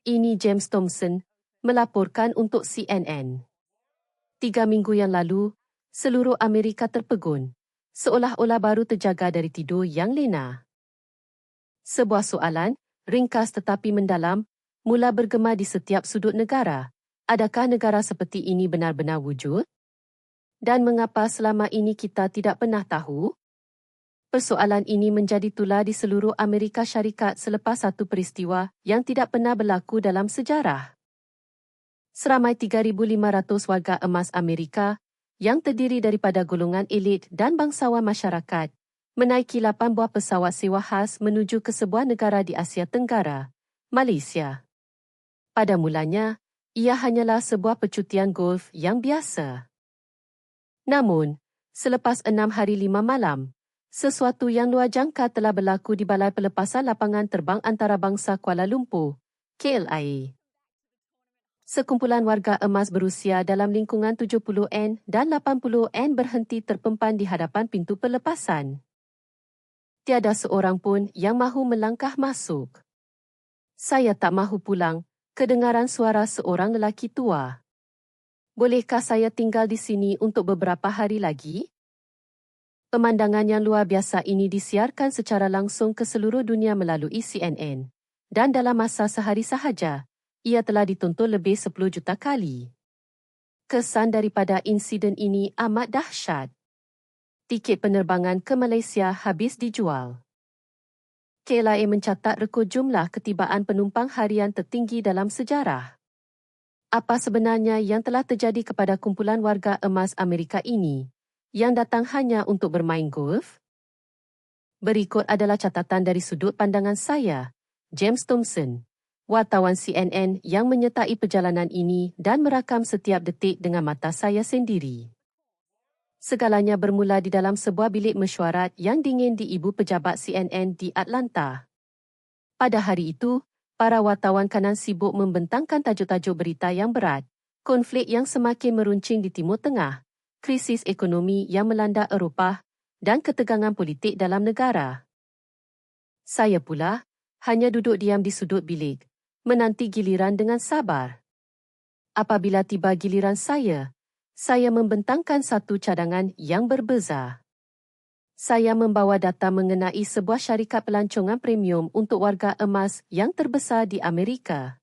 Ini James Thompson melaporkan untuk CNN. Tiga minggu yang lalu, seluruh Amerika terpegun, seolah-olah baru terjaga dari tidur yang lena. Sebuah soalan, ringkas tetapi mendalam, mula bergema di setiap sudut negara. Adakah negara seperti ini benar-benar wujud? Dan mengapa selama ini kita tidak pernah tahu? Persoalan ini menjadi tular di seluruh Amerika Syarikat selepas satu peristiwa yang tidak pernah berlaku dalam sejarah. Seramai 3,500 warga emas Amerika yang terdiri daripada golongan elit dan bangsawan masyarakat menaiki 8 buah pesawat sewa khas menuju ke sebuah negara di Asia Tenggara, Malaysia. Pada mulanya, ia hanyalah sebuah percutian golf yang biasa. Namun, selepas enam hari lima malam, sesuatu yang luar jangka telah berlaku di Balai Pelepasan Lapangan Terbang Antarabangsa Kuala Lumpur, KLIA. Sekumpulan warga emas berusia dalam lingkungan 70N dan 80N berhenti terpempan di hadapan pintu pelepasan. Tiada seorang pun yang mahu melangkah masuk. Saya tak mahu pulang, kedengaran suara seorang lelaki tua. Bolehkah saya tinggal di sini untuk beberapa hari lagi? Pemandangan yang luar biasa ini disiarkan secara langsung ke seluruh dunia melalui CNN. Dan dalam masa sehari sahaja, ia telah ditonton lebih 10 juta kali. Kesan daripada insiden ini amat dahsyat. Tiket penerbangan ke Malaysia habis dijual. KLIA mencatat rekod jumlah ketibaan penumpang harian tertinggi dalam sejarah. Apa sebenarnya yang telah terjadi kepada kumpulan warga emas Amerika ini? Yang datang hanya untuk bermain golf? Berikut adalah catatan dari sudut pandangan saya, James Thompson, wartawan CNN yang menyertai perjalanan ini dan merakam setiap detik dengan mata saya sendiri. Segalanya bermula di dalam sebuah bilik mesyuarat yang dingin di ibu pejabat CNN di Atlanta. Pada hari itu, para wartawan kanan sibuk membentangkan tajuk-tajuk berita yang berat, konflik yang semakin meruncing di Timur Tengah, krisis ekonomi yang melanda Eropah dan ketegangan politik dalam negara. Saya pula hanya duduk diam di sudut bilik, menanti giliran dengan sabar. Apabila tiba giliran saya, saya membentangkan satu cadangan yang berbeza. Saya membawa data mengenai sebuah syarikat pelancongan premium untuk warga emas yang terbesar di Amerika.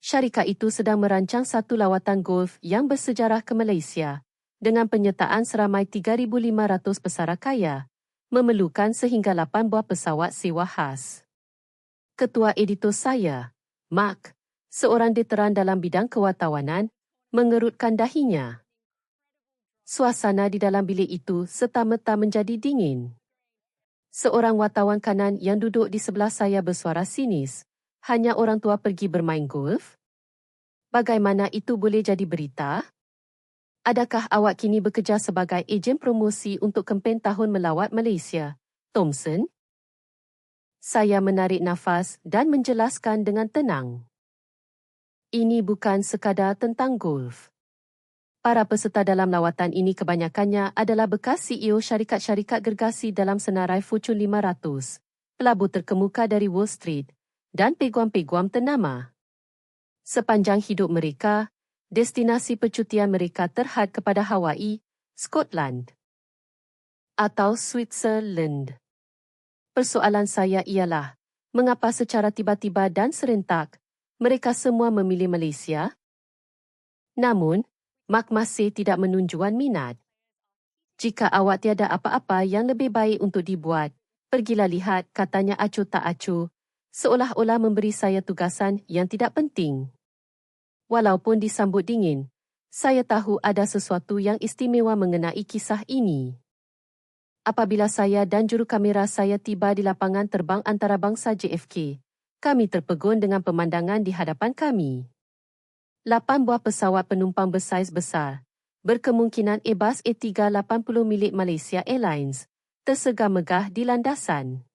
Syarikat itu sedang merancang satu lawatan golf yang bersejarah ke Malaysia dengan penyertaan seramai 3,500 pesara kaya, memerlukan sehingga 8 buah pesawat sewa khas. Ketua editor saya, Mark, seorang veteran dalam bidang kewartawanan, mengerutkan dahinya. Suasana di dalam bilik itu serta-merta menjadi dingin. Seorang wartawan kanan yang duduk di sebelah saya bersuara sinis. Hanya orang tua pergi bermain golf? Bagaimana itu boleh jadi berita? Adakah awak kini bekerja sebagai ejen promosi untuk kempen tahun melawat Malaysia? Thompson? Saya menarik nafas dan menjelaskan dengan tenang. Ini bukan sekadar tentang golf. Para peserta dalam lawatan ini kebanyakannya adalah bekas CEO syarikat-syarikat gergasi dalam senarai Fortune 500, pelabur terkemuka dari Wall Street dan peguam-peguam ternama. Sepanjang hidup mereka, destinasi percutian mereka terhad kepada Hawaii, Scotland atau Switzerland. Persoalan saya ialah, mengapa secara tiba-tiba dan serentak mereka semua memilih Malaysia? Namun, Mak masih tidak menunjukkan minat. Jika awak tiada apa-apa yang lebih baik untuk dibuat, pergilah lihat katanya acuh tak acuh, seolah-olah memberi saya tugasan yang tidak penting. Walaupun disambut dingin, saya tahu ada sesuatu yang istimewa mengenai kisah ini. Apabila saya dan juru kamera saya tiba di lapangan terbang antarabangsa JFK, kami terpegun dengan pemandangan di hadapan kami. Lapan buah pesawat penumpang bersaiz besar, berkemungkinan Airbus A380 milik Malaysia Airlines, tersegar megah di landasan.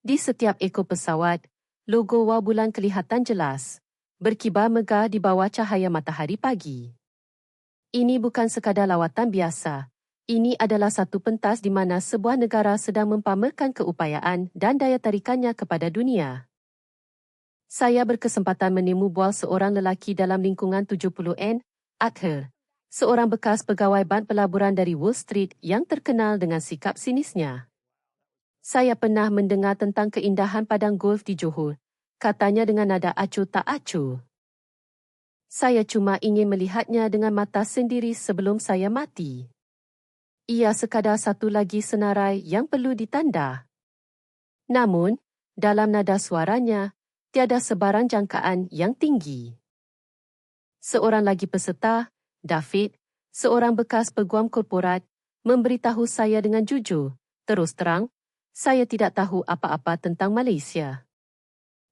Di setiap ekor pesawat, logo wau bulan kelihatan jelas berkibar megah di bawah cahaya matahari pagi. Ini bukan sekadar lawatan biasa. Ini adalah satu pentas di mana sebuah negara sedang mempamerkan keupayaan dan daya tarikannya kepada dunia. Saya berkesempatan menemu bual seorang lelaki dalam lingkungan 70N, Akhir, seorang bekas pegawai bank pelaburan dari Wall Street yang terkenal dengan sikap sinisnya. Saya pernah mendengar tentang keindahan padang golf di Johor, katanya dengan nada acuh tak acuh. Saya cuma ingin melihatnya dengan mata sendiri sebelum saya mati. Ia sekadar satu lagi senarai yang perlu ditanda. Namun, dalam nada suaranya, tiada sebarang jangkaan yang tinggi. Seorang lagi peserta, David, seorang bekas peguam korporat, memberitahu saya dengan jujur, terus terang, saya tidak tahu apa-apa tentang Malaysia.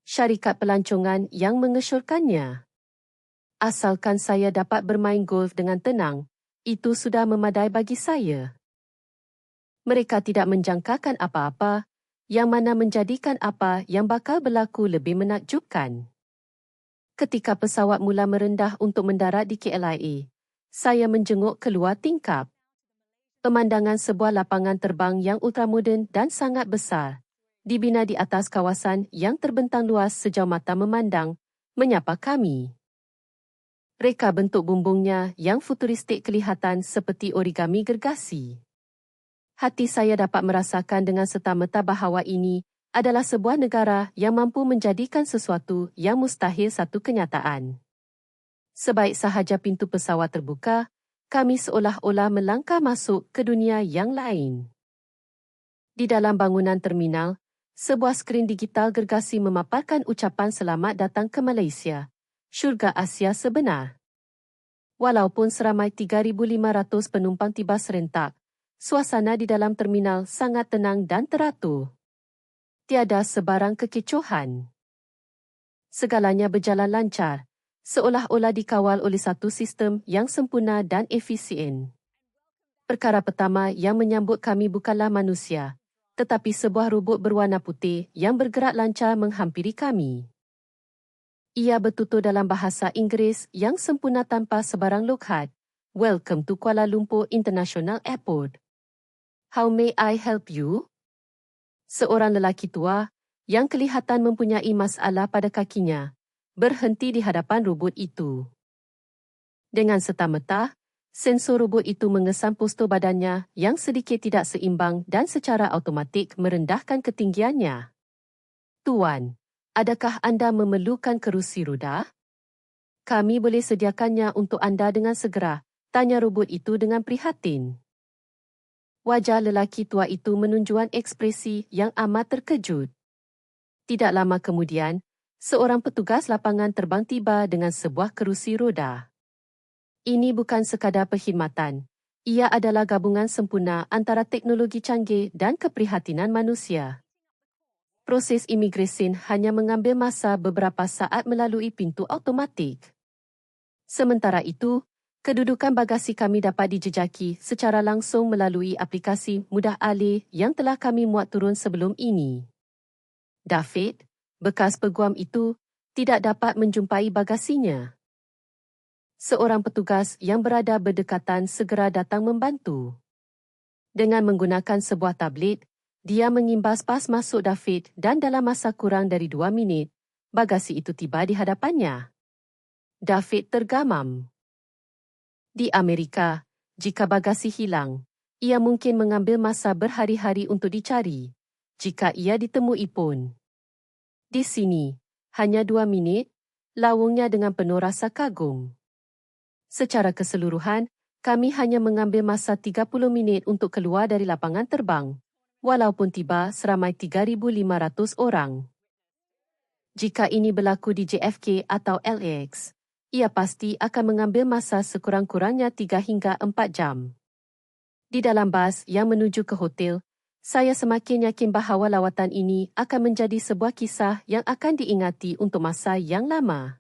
Syarikat pelancongan yang mengesyorkannya. Asalkan saya dapat bermain golf dengan tenang, itu sudah memadai bagi saya. Mereka tidak menjangkakan apa-apa, yang mana menjadikan apa yang bakal berlaku lebih menakjubkan. Ketika pesawat mula merendah untuk mendarat di KLIA, saya menjenguk keluar tingkap pemandangan sebuah lapangan terbang yang ultramoden dan sangat besar, dibina di atas kawasan yang terbentang luas sejauh mata memandang, menyapa kami. Reka bentuk bumbungnya yang futuristik kelihatan seperti origami gergasi. Hati saya dapat merasakan dengan serta-merta bahawa ini adalah sebuah negara yang mampu menjadikan sesuatu yang mustahil satu kenyataan. Sebaik sahaja pintu pesawat terbuka, kami seolah-olah melangkah masuk ke dunia yang lain. Di dalam bangunan terminal, sebuah skrin digital gergasi memaparkan ucapan selamat datang ke Malaysia, syurga Asia sebenar. Walaupun seramai 3,500 penumpang tiba serentak, suasana di dalam terminal sangat tenang dan teratur. Tiada sebarang kekecohan. Segalanya berjalan lancar, seolah-olah dikawal oleh satu sistem yang sempurna dan efisien. Perkara pertama yang menyambut kami bukanlah manusia, tetapi sebuah robot berwarna putih yang bergerak lancar menghampiri kami. Ia bertutur dalam bahasa Inggeris yang sempurna tanpa sebarang lokhat. Welcome to Kuala Lumpur International Airport. How may I help you? Seorang lelaki tua yang kelihatan mempunyai masalah pada kakinya berhenti di hadapan robot itu. Dengan serta-merta, sensor robot itu mengesan poster badannya yang sedikit tidak seimbang dan secara automatik merendahkan ketinggiannya. Tuan, adakah anda memerlukan kerusi roda? Kami boleh sediakannya untuk anda dengan segera, tanya robot itu dengan prihatin. Wajah lelaki tua itu menunjukkan ekspresi yang amat terkejut. Tidak lama kemudian, seorang petugas lapangan terbang tiba dengan sebuah kerusi roda. Ini bukan sekadar perkhidmatan. Ia adalah gabungan sempurna antara teknologi canggih dan keprihatinan manusia. Proses imigresen hanya mengambil masa beberapa saat melalui pintu automatik. Sementara itu, kedudukan bagasi kami dapat dijejaki secara langsung melalui aplikasi mudah alih yang telah kami muat turun sebelum ini. David, bekas peguam itu tidak dapat menjumpai bagasinya. Seorang petugas yang berada berdekatan segera datang membantu. Dengan menggunakan sebuah tablet, dia mengimbas pas masuk David dan dalam masa kurang dari dua minit, bagasi itu tiba di hadapannya. David tergamam. Di Amerika, jika bagasi hilang, ia mungkin mengambil masa berhari-hari untuk dicari, jika ia ditemui pun. Di sini, hanya dua minit, lawungnya dengan penuh rasa kagum. Secara keseluruhan, kami hanya mengambil masa 30 minit untuk keluar dari lapangan terbang, walaupun tiba seramai 3,500 orang. Jika ini berlaku di JFK atau LAX, ia pasti akan mengambil masa sekurang-kurangnya 3 hingga 4 jam. Di dalam bas yang menuju ke hotel, saya semakin yakin bahawa lawatan ini akan menjadi sebuah kisah yang akan diingati untuk masa yang lama.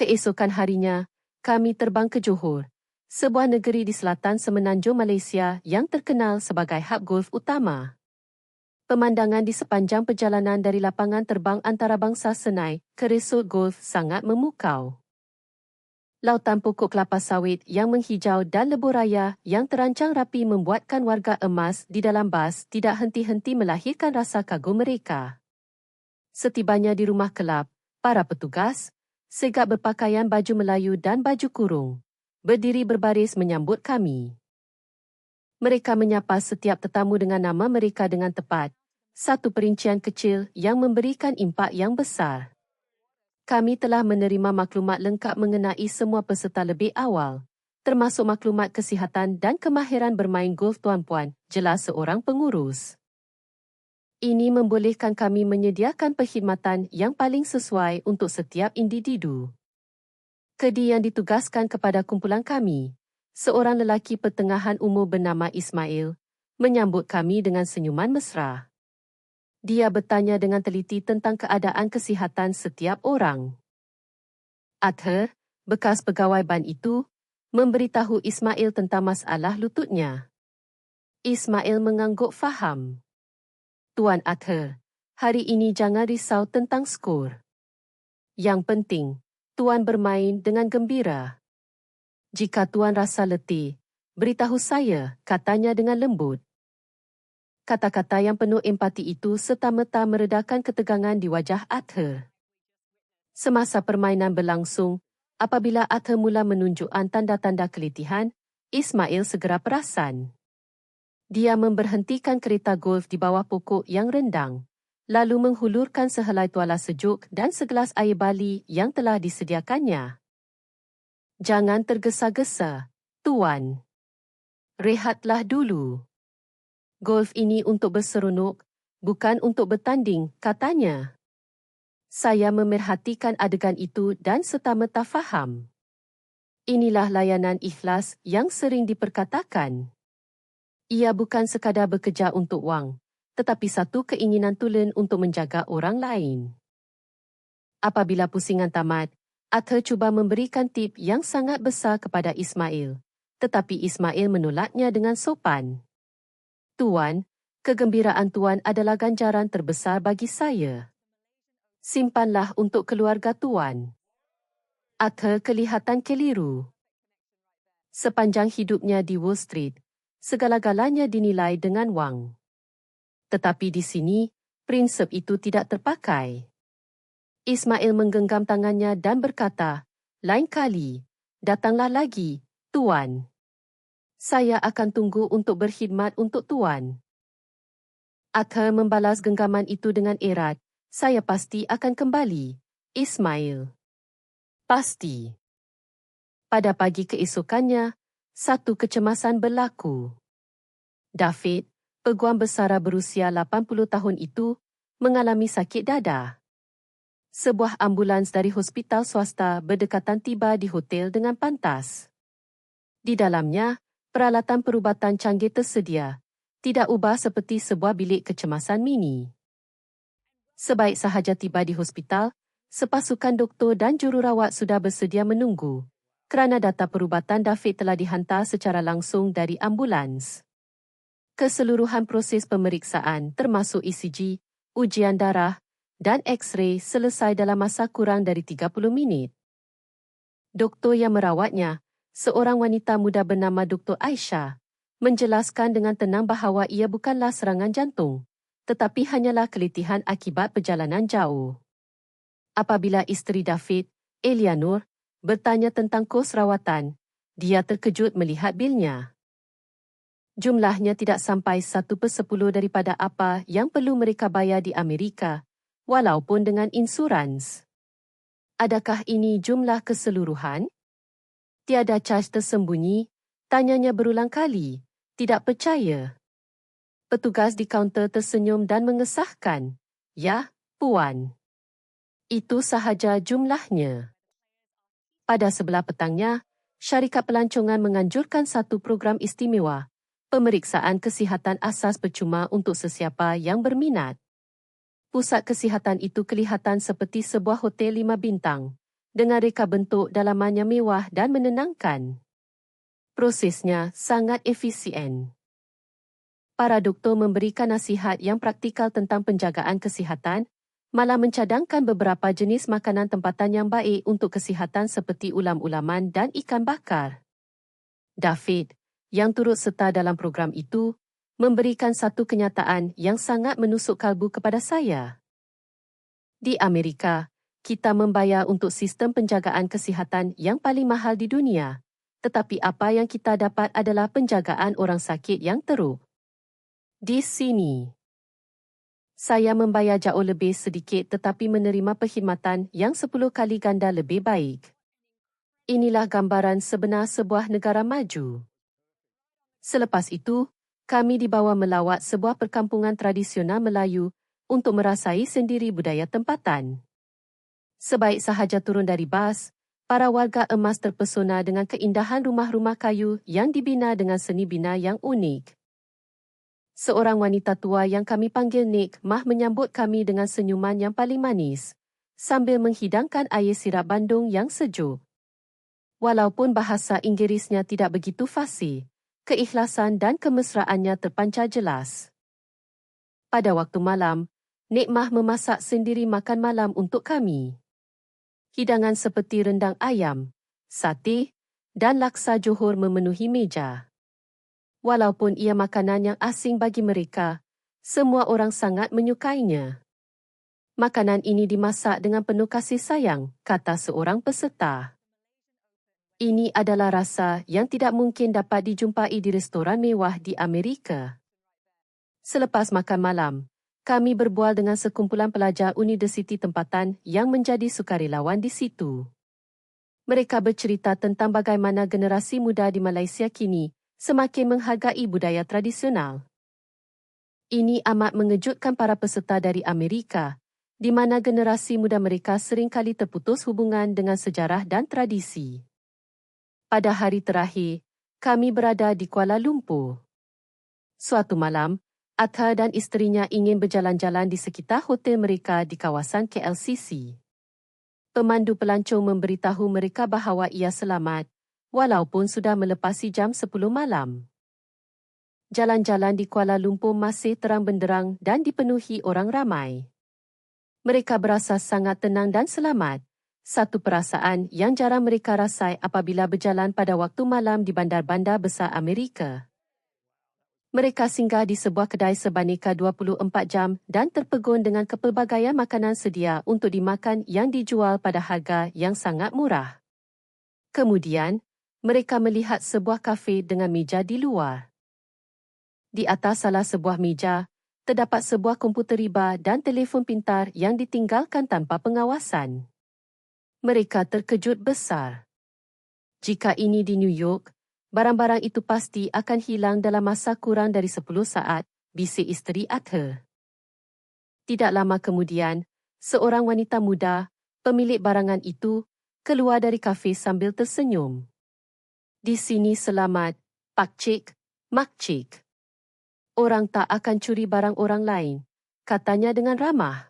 Keesokan harinya, kami terbang ke Johor, sebuah negeri di selatan semenanjung Malaysia yang terkenal sebagai hub golf utama. Pemandangan di sepanjang perjalanan dari lapangan terbang antarabangsa Senai ke resort golf sangat memukau lautan pokok kelapa sawit yang menghijau dan lebuh raya yang terancang rapi membuatkan warga emas di dalam bas tidak henti-henti melahirkan rasa kagum mereka. Setibanya di rumah kelab, Para petugas, segak berpakaian baju Melayu dan baju kurung, berdiri berbaris menyambut kami. Mereka menyapa setiap tetamu dengan nama mereka dengan tepat, satu perincian kecil yang memberikan impak yang besar. Kami telah menerima maklumat lengkap mengenai semua peserta lebih awal, termasuk maklumat kesihatan dan kemahiran bermain golf tuan-puan, jelas seorang pengurus. Ini membolehkan kami menyediakan perkhidmatan yang paling sesuai untuk setiap individu. Kedi yang ditugaskan kepada kumpulan kami, seorang lelaki pertengahan umur bernama Ismail, menyambut kami dengan senyuman mesra. Dia bertanya dengan teliti tentang keadaan kesihatan setiap orang. Arthur, bekas pegawai ban itu, memberitahu Ismail tentang masalah lututnya. Ismail mengangguk faham. Tuan Arthur, hari ini jangan risau tentang skor. Yang penting, Tuan bermain dengan gembira. Jika Tuan rasa letih, beritahu saya, katanya dengan lembut. Kata-kata yang penuh empati itu serta-merta meredakan ketegangan di wajah Arthur. Semasa permainan berlangsung, apabila Arthur mula menunjukkan tanda-tanda kelitihan, Ismail segera perasan. Dia memberhentikan kereta golf di bawah pokok yang rendang, lalu menghulurkan sehelai tuala sejuk dan segelas air bali yang telah disediakannya. Jangan tergesa-gesa, Tuan. Rehatlah dulu. Golf ini untuk berseronok, bukan untuk bertanding, katanya. Saya memerhatikan adegan itu dan serta-merta faham. Inilah layanan ikhlas yang sering diperkatakan. Ia bukan sekadar bekerja untuk wang, tetapi satu keinginan tulen untuk menjaga orang lain. Apabila pusingan tamat, Arthur cuba memberikan tip yang sangat besar kepada Ismail, tetapi Ismail menolaknya dengan sopan. Tuan, kegembiraan Tuan adalah ganjaran terbesar bagi saya. Simpanlah untuk keluarga Tuan. Arthur kelihatan keliru. Sepanjang hidupnya di Wall Street, segala-galanya dinilai dengan wang. Tetapi di sini, prinsip itu tidak terpakai. Ismail menggenggam tangannya dan berkata, lain kali, datanglah lagi, Tuan. Saya akan tunggu untuk berkhidmat untuk Tuan. Arthur membalas genggaman itu dengan erat. Saya pasti akan kembali. Ismail. Pasti. Pada pagi keesokannya, satu kecemasan berlaku. David, peguam besara berusia 80 tahun itu, mengalami sakit dada. Sebuah ambulans dari hospital swasta berdekatan tiba di hotel dengan pantas. Di dalamnya, peralatan perubatan canggih tersedia, tidak ubah seperti sebuah bilik kecemasan mini. Sebaik sahaja tiba di hospital, sepasukan doktor dan jururawat sudah bersedia menunggu kerana data perubatan David telah dihantar secara langsung dari ambulans. Keseluruhan proses pemeriksaan termasuk ECG, ujian darah dan X-ray selesai dalam masa kurang dari 30 minit. Doktor yang merawatnya, seorang wanita muda bernama Dr. Aisyah, menjelaskan dengan tenang bahawa ia bukanlah serangan jantung, tetapi hanyalah kelitihan akibat perjalanan jauh. Apabila isteri David, Eleanor, bertanya tentang kos rawatan, dia terkejut melihat bilnya. Jumlahnya tidak sampai satu per sepuluh daripada apa yang perlu mereka bayar di Amerika, walaupun dengan insurans. Adakah ini jumlah keseluruhan? Tiada cas tersembunyi, tanyanya berulang kali, tidak percaya. Petugas di kaunter tersenyum dan mengesahkan, Ya, Puan. Itu sahaja jumlahnya. Pada sebelah petangnya, syarikat pelancongan menganjurkan satu program istimewa, pemeriksaan kesihatan asas percuma untuk sesiapa yang berminat. Pusat kesihatan itu kelihatan seperti sebuah hotel lima bintang, dengan reka bentuk dalamannya mewah dan menenangkan. Prosesnya sangat efisien. Para doktor memberikan nasihat yang praktikal tentang penjagaan kesihatan malah mencadangkan beberapa jenis makanan tempatan yang baik untuk kesihatan seperti ulam-ulaman dan ikan bakar. David, yang turut serta dalam program itu, memberikan satu kenyataan yang sangat menusuk kalbu kepada saya. Di Amerika, kita membayar untuk sistem penjagaan kesihatan yang paling mahal di dunia, tetapi apa yang kita dapat adalah penjagaan orang sakit yang teruk. Di sini, saya membayar jauh lebih sedikit tetapi menerima perkhidmatan yang 10 kali ganda lebih baik. Inilah gambaran sebenar sebuah negara maju. Selepas itu, kami dibawa melawat sebuah perkampungan tradisional Melayu untuk merasai sendiri budaya tempatan. Sebaik sahaja turun dari bas, para warga emas terpesona dengan keindahan rumah-rumah kayu yang dibina dengan seni bina yang unik. Seorang wanita tua yang kami panggil Nick mah menyambut kami dengan senyuman yang paling manis sambil menghidangkan air sirap Bandung yang sejuk. Walaupun bahasa Inggerisnya tidak begitu fasih, keikhlasan dan kemesraannya terpancar jelas. Pada waktu malam, Nikmah memasak sendiri makan malam untuk kami. Hidangan seperti rendang ayam, sate dan laksa Johor memenuhi meja. Walaupun ia makanan yang asing bagi mereka, semua orang sangat menyukainya. Makanan ini dimasak dengan penuh kasih sayang, kata seorang peserta. Ini adalah rasa yang tidak mungkin dapat dijumpai di restoran mewah di Amerika. Selepas makan malam, kami berbual dengan sekumpulan pelajar universiti tempatan yang menjadi sukarelawan di situ. Mereka bercerita tentang bagaimana generasi muda di Malaysia kini semakin menghargai budaya tradisional. Ini amat mengejutkan para peserta dari Amerika, di mana generasi muda mereka seringkali terputus hubungan dengan sejarah dan tradisi pada hari terakhir, kami berada di Kuala Lumpur. Suatu malam, Atha dan isterinya ingin berjalan-jalan di sekitar hotel mereka di kawasan KLCC. Pemandu pelancong memberitahu mereka bahawa ia selamat, walaupun sudah melepasi jam 10 malam. Jalan-jalan di Kuala Lumpur masih terang benderang dan dipenuhi orang ramai. Mereka berasa sangat tenang dan selamat, satu perasaan yang jarang mereka rasai apabila berjalan pada waktu malam di bandar-bandar besar Amerika. Mereka singgah di sebuah kedai sebaneka 24 jam dan terpegun dengan kepelbagaian makanan sedia untuk dimakan yang dijual pada harga yang sangat murah. Kemudian, mereka melihat sebuah kafe dengan meja di luar. Di atas salah sebuah meja, terdapat sebuah komputer riba dan telefon pintar yang ditinggalkan tanpa pengawasan mereka terkejut besar. Jika ini di New York, barang-barang itu pasti akan hilang dalam masa kurang dari 10 saat, bisik isteri Arthur. Tidak lama kemudian, seorang wanita muda, pemilik barangan itu, keluar dari kafe sambil tersenyum. Di sini selamat, Pak Cik, Mak Cik. Orang tak akan curi barang orang lain, katanya dengan ramah.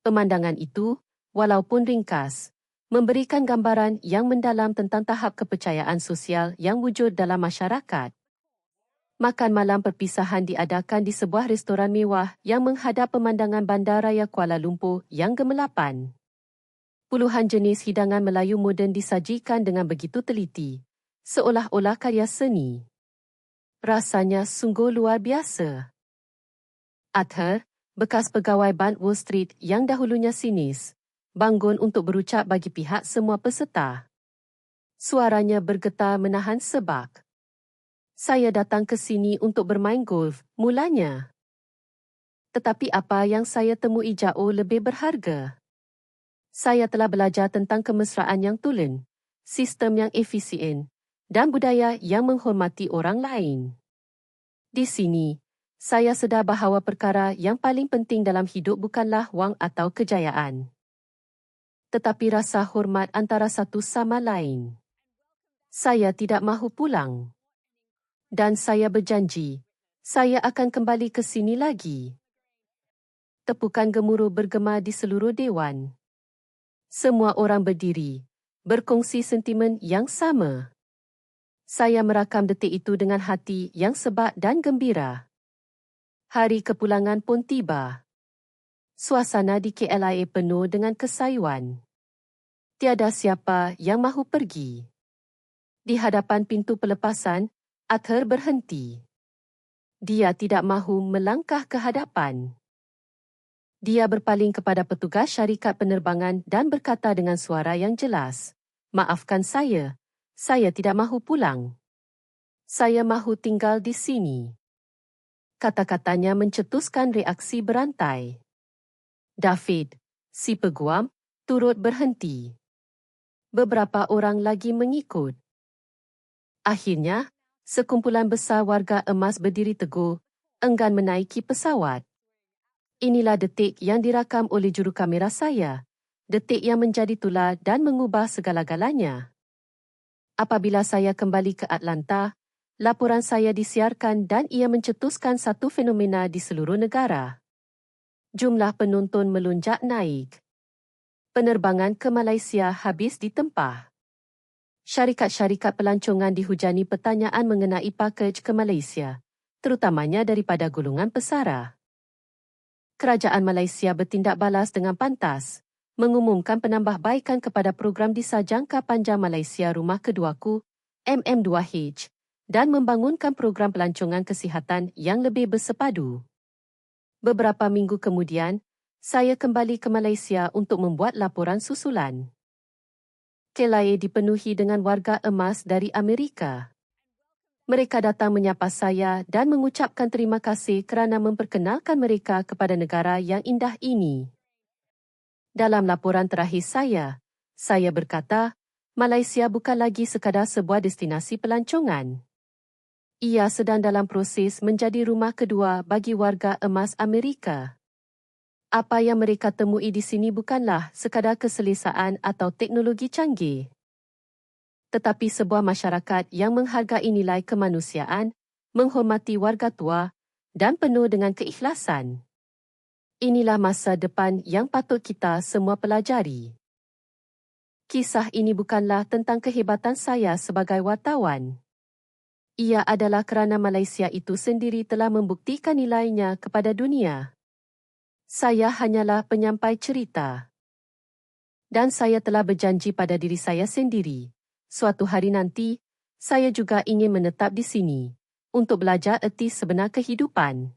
Pemandangan itu, walaupun ringkas, memberikan gambaran yang mendalam tentang tahap kepercayaan sosial yang wujud dalam masyarakat. Makan malam perpisahan diadakan di sebuah restoran mewah yang menghadap pemandangan bandaraya Kuala Lumpur yang gemelapan. Puluhan jenis hidangan Melayu moden disajikan dengan begitu teliti, seolah-olah karya seni. Rasanya sungguh luar biasa. Arthur, bekas pegawai Bank Wall Street yang dahulunya sinis, bangun untuk berucap bagi pihak semua peserta. Suaranya bergetar menahan sebab. Saya datang ke sini untuk bermain golf, mulanya. Tetapi apa yang saya temui jauh lebih berharga. Saya telah belajar tentang kemesraan yang tulen, sistem yang efisien, dan budaya yang menghormati orang lain. Di sini, saya sedar bahawa perkara yang paling penting dalam hidup bukanlah wang atau kejayaan tetapi rasa hormat antara satu sama lain. Saya tidak mahu pulang. Dan saya berjanji, saya akan kembali ke sini lagi. Tepukan gemuruh bergema di seluruh dewan. Semua orang berdiri, berkongsi sentimen yang sama. Saya merakam detik itu dengan hati yang sebab dan gembira. Hari kepulangan pun tiba. Suasana di KLIA penuh dengan kesayuan tiada siapa yang mahu pergi. Di hadapan pintu pelepasan, Arthur berhenti. Dia tidak mahu melangkah ke hadapan. Dia berpaling kepada petugas syarikat penerbangan dan berkata dengan suara yang jelas, Maafkan saya, saya tidak mahu pulang. Saya mahu tinggal di sini. Kata-katanya mencetuskan reaksi berantai. David, si peguam, turut berhenti. Beberapa orang lagi mengikut. Akhirnya, sekumpulan besar warga emas berdiri teguh, enggan menaiki pesawat. Inilah detik yang dirakam oleh juru kamera saya. Detik yang menjadi tular dan mengubah segala-galanya. Apabila saya kembali ke Atlanta, laporan saya disiarkan dan ia mencetuskan satu fenomena di seluruh negara. Jumlah penonton melonjak naik. Penerbangan ke Malaysia habis ditempah syarikat-syarikat pelancongan dihujani pertanyaan mengenai pakej ke Malaysia, terutamanya daripada golongan pesara. Kerajaan Malaysia bertindak balas dengan pantas, mengumumkan penambahbaikan kepada program Disa Jangka Panjang Malaysia Rumah Keduaku, MM2H, dan membangunkan program pelancongan kesihatan yang lebih bersepadu. Beberapa minggu kemudian, saya kembali ke Malaysia untuk membuat laporan susulan. Kelai dipenuhi dengan warga emas dari Amerika. Mereka datang menyapa saya dan mengucapkan terima kasih kerana memperkenalkan mereka kepada negara yang indah ini. Dalam laporan terakhir saya, saya berkata, Malaysia bukan lagi sekadar sebuah destinasi pelancongan. Ia sedang dalam proses menjadi rumah kedua bagi warga emas Amerika apa yang mereka temui di sini bukanlah sekadar keselesaan atau teknologi canggih. Tetapi sebuah masyarakat yang menghargai nilai kemanusiaan, menghormati warga tua dan penuh dengan keikhlasan. Inilah masa depan yang patut kita semua pelajari. Kisah ini bukanlah tentang kehebatan saya sebagai wartawan. Ia adalah kerana Malaysia itu sendiri telah membuktikan nilainya kepada dunia. Saya hanyalah penyampai cerita. Dan saya telah berjanji pada diri saya sendiri. Suatu hari nanti, saya juga ingin menetap di sini untuk belajar erti sebenar kehidupan.